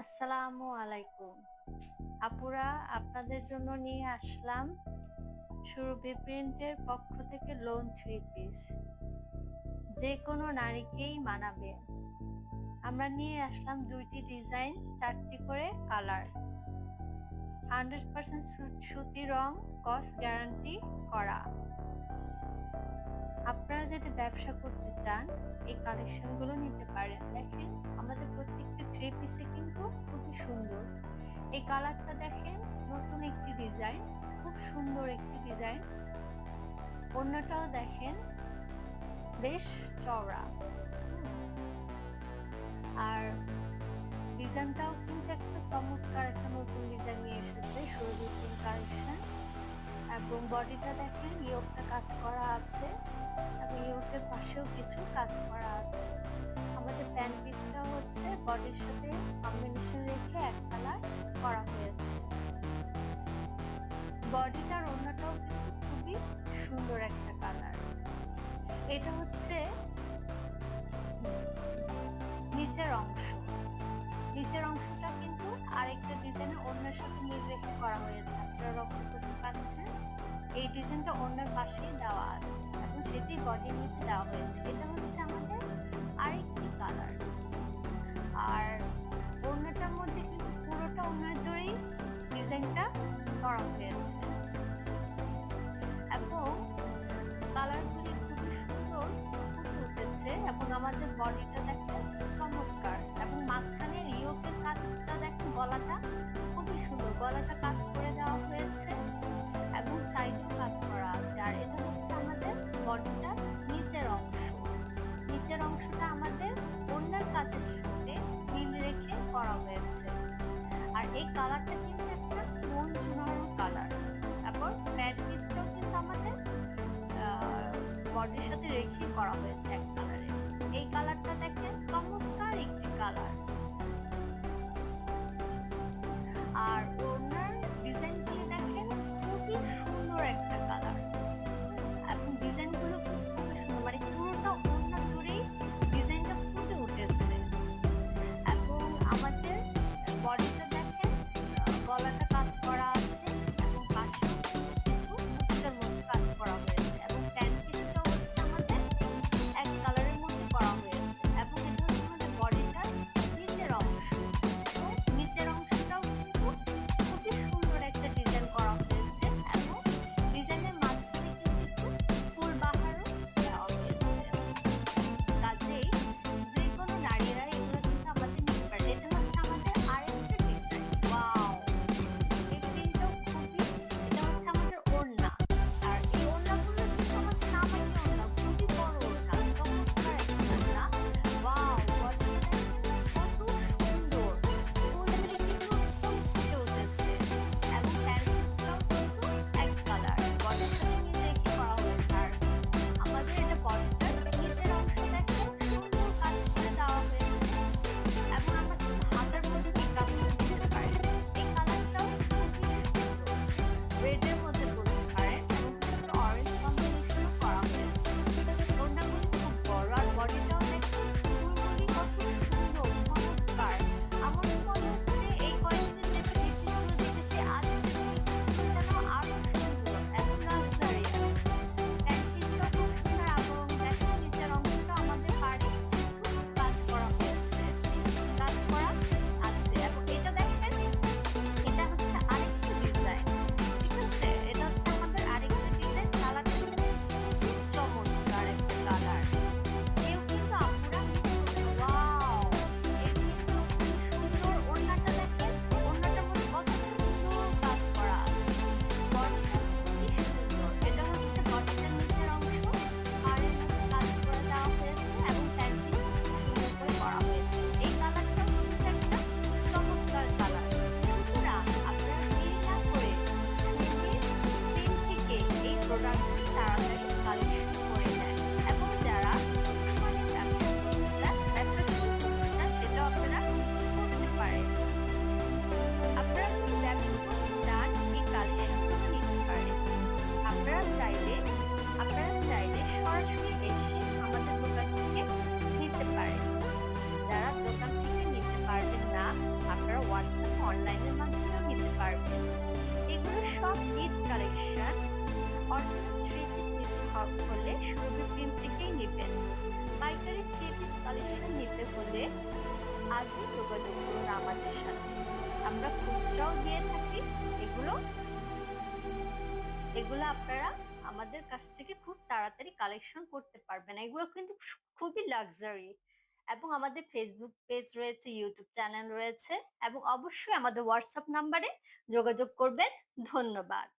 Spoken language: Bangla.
আসসালামু আলাইকুম। আপুরা, আপনাদের জন্য নিয়ে আসলাম সুরভি প্রিন্টের পক্ষ থেকে লোন থ্রি পিস যে কোনো নারীকেই মানাবে। আমরা নিয়ে আসলাম দুইটি ডিজাইন চারটি করে কালার হান্ড্রেড পার্সেন্ট সুতি রং কস্ট গ্যারান্টি করা। আপনারা যদি ব্যবসা করতে চান, এই কালেকশনগুলো নিতে পারেন। দেখেন, আমাদের প্রত্যেকটি থ্রি পিসে কিন্তু খুবই সুন্দর। এই কালারটা দেখেন, নতুন একটি ডিজাইন খুব সুন্দর একটি ডিজাইন অন্যটাও দেখেন, বেশ চওড়া। আর ডিজাইনটাও কিন্তু একটা চমৎকার একটা নতুন ডিজাইন নিয়ে এসেছে সুরজিৎ কালেকশন এবং বডিটা দেখেন, ইয়োগটা কাজ করা আছে। এবং পাশেও কিছু কাজ করা আছে। আমাদের প্যান্ট পিসটা হচ্ছে বডির সাথে কম্বিনেশন রেখে এক কালার করা হয়েছে। বডিটার অন্যটাও কিন্তু খুবই সুন্দর একটা কালার এটা হচ্ছে নিচের অংশ। নিচের অংশটা কিন্তু আরেকটা ডিজাইন অন্যের সাথে মিল রেখে করা হয়েছে। আপনারা লক্ষ্য করতে পারছেন এই ডিজাইনটা অন্যের পাশেই দেওয়া আছে। এখন সেটি বডির নিচে দেওয়া হয়েছে। এটা হচ্ছে আমাদের আরেকটি কালার আর অন্যটার মধ্যে কিন্তু পুরোটা অন্যের জোরেই ডিজাইনটা করা হয়েছে। গলাটা খুবই সুন্দর। গলাটা কাজ করে দেওয়া হয়েছে এবং সাইডেও কাজ করা আছে। আর এটা হচ্ছে আমাদের বডিটা নিচের অংশ। নিচের অংশটা আমাদের অন্যের কাজের সাথে মিল রেখে করা হয়েছে। আর এই কালারটা কিন্তু একটা মন জুনারো কালার তারপর প্যাড পিসটাও কিন্তু আমাদের বডির সাথে রেখে করা হয়েছে এক কালারে এই কালারটা দেখেন চমৎকার একটি কালার Corral. পিস নিতে হ- হলে সুরভি প্রিন্ট থেকেই নেবেন পাইকারি থ্রি পিস কালেকশন নিতে হলে আজই যোগাযোগ করুন আমাদের সাথে। আমরা খুচরাও দিয়ে থাকি, এগুলো এগুলো আপনারা আমাদের কাছ থেকে খুব তাড়াতাড়ি কালেকশন করতে পারবেন। এগুলো কিন্তু খুবই লাক্সারি এবং আমাদের ফেসবুক পেজ রয়েছে ইউটিউব চ্যানেল রয়েছে এবং অবশ্যই আমাদের হোয়াটসঅ্যাপ নাম্বারে যোগাযোগ করবেন। ধন্যবাদ।